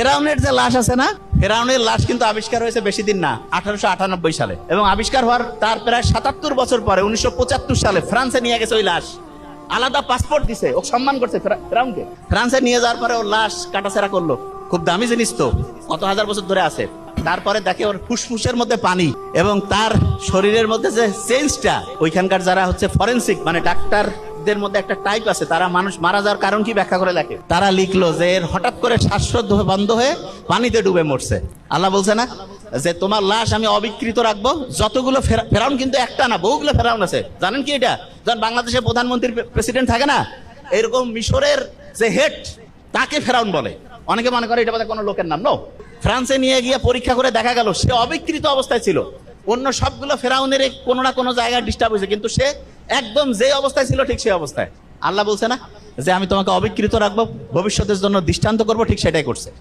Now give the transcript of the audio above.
ফেরাউনের যে লাশ আছে না, ফেরাউনের লাশ কিন্তু আবিষ্কার হয়েছে বেশি দিন না, আঠারোশো আটানব্বই সালে। এবং আবিষ্কার হওয়ার তার প্রায় সাতাত্তর বছর পরে, উনিশশো পঁচাত্তর সালে ফ্রান্সে নিয়ে গেছে ওই লাশ। আলাদা পাসপোর্ট দিছে, ও সম্মান করছে ফেরাউনকে। ফ্রান্সে নিয়ে যাওয়ার পরে ওর লাশ কাটাছেড়া করল। খুব দামি জিনিস তো, কত হাজার বছর ধরে আছে। তারপরে দেখে ওর ফুসফুসের মধ্যে পানি, এবং তার শরীরের মধ্যে যে চেঞ্জটা ওইখানকার যারা হচ্ছে ফরেন্সিক মানে ডাক্তারদের মধ্যে একটা টাইপ আছে, তারা মানুষ মারা যাওয়ার কারণ কি ব্যাখ্যা করে লেখে তারা লিখলো যে এর হঠাৎ করে শ্বাসরোধ বন্ধ হয়ে পানিতে ডুবে মরছে। আল্লাহ বলছে না? যে তোমার লাশ আমি অবিকৃত রাখব, যতগুলো ফেরাউন কিন্তু একটা না, বহুগুলো ফেরাউন আছে। জানেন কি এটা? যখন বাংলাদেশের প্রধানমন্ত্রী প্রেসিডেন্ট থাকে না, এরকম মিশরের যে হেড, তাকে ফেরাউন বলে। অনেকে মনে করে এটা কোনো লোকের নাম নো ফ্রান্সে নিয়ে গিয়ে পরীক্ষা করে দেখা গেল, সে অবিকৃত অবস্থায় ছিল। অন্য সবগুলো ফেরাউনের কোনো না কোনো জায়গায় ডিস্টার্ব হয়েছে। কিন্তু সে একদম যে অবস্থায় ছিল ঠিক সেই অবস্থায়। আল্লাহ বলছে না যে, আমি তোমাকে অবিকৃত রাখব, ভবিষ্যতের জন্য দৃষ্টান্ত করব, ঠিক সেটাই করছে।